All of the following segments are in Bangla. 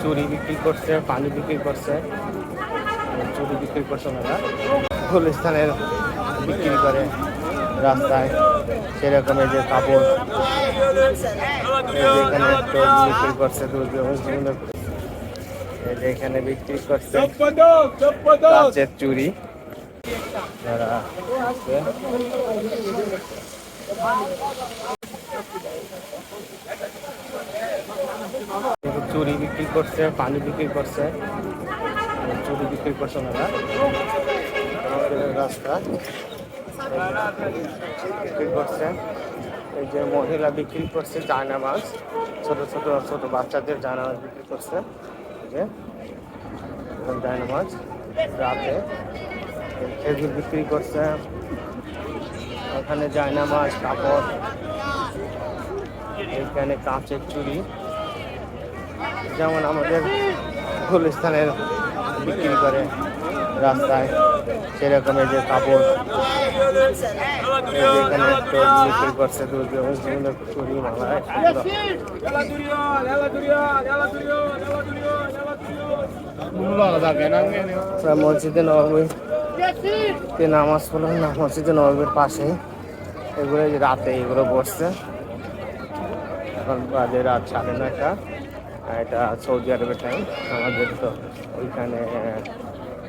চুরি বিক্রি করছে, পানি বিক্রি করছে। চুরি বিক্রি করছে ওনারা। গুলিস্তানের বিক্রি করে রাস্তায়। সেরকম যে কাপড় এখানে টোল বিক্রি করছে এই যে এখানে বিক্রি করছে কাচের চুরি। যারা চুরি বিক্রি করছে, পানি বিক্রি করছে। চুরি বিক্রি করছে ওনারা। রাস্তা। বিক্রি করছে। এই যে মহিলা বিক্রি করছে চায়না মাছ। ছোট ছোট ছোট বাচ্চাদের চায়না মাছ বিক্রি করছে। যে চায়না মাছ রাতে। খেজুর বিক্রি করছে। ওখানে চায়না মাছ কাপড় এইখানে কাঁচের চুড়ি যেমন আমাদের গুলিস্তানের বিক্রি করে রাস্তায়, সেরকম যে কাপড় এখানে মসজিদে নবী তে নামাজ পড়লাম, না, মসজিদে নবীর পাশে এগুলো রাতে এগুলো বসছে। এখন বাজে রাত সাড়ে নয়টা। এটা সৌদি আরবের টাইম আমাদের তো ওইখানে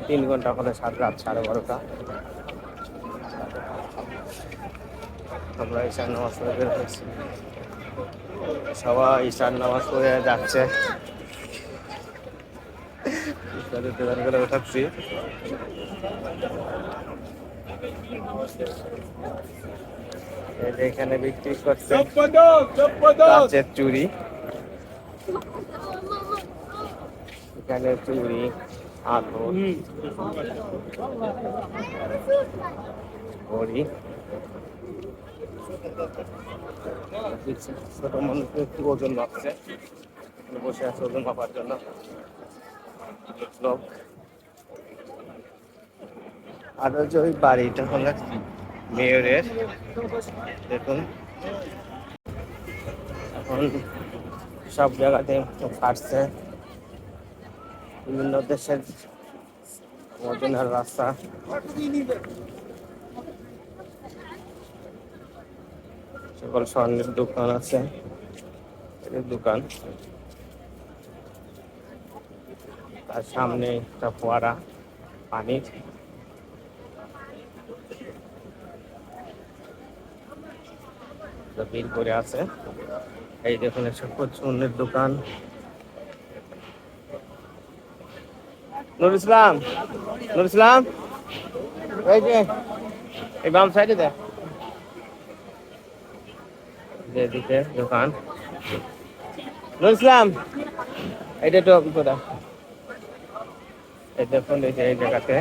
তিন ঘণ্টা হলে সাত রাত সাড়ে বারোটা। আমরা ঈশান নামাজ পড়ে বের হয়েছি। সবাই ঈশান নামাজ পড়ে যাচ্ছে। দোকান করে উঠাচ্ছি। এখানে বিক্রি করছে চুড়ি। এখানে চুড়ি আলো ঘড়ি ছোট মানুষ একটু ওজন মাপছে বসে আছে ওজন মাপার জন্য। লোক। আর যে ওই বাড়িটা হলো মেয়রের। দেখুন। এখন সব জায়গাতে কাটছে বিভিন্ন দেশের মদিনার রাস্তা। সকল স্বর্ণের দোকান আছে। দোকান। তার সামনে একটা ফোয়ারা, পানির। বিল করে আছে। এই দেখুন এসব স্বর্ণের দোকান। নুর ইসলাম নুর ইসলাম? এই যে, এই বাম সাইডে দেখ। দোকান। নুর ইসলাম এটা তো কোথা এই দেখুন, এই জায়গাতে।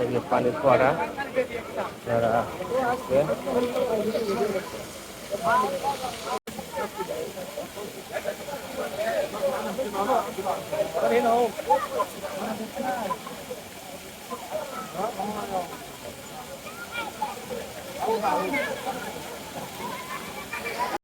এই যে পানির ফোয়ারা, যারা 快点弄！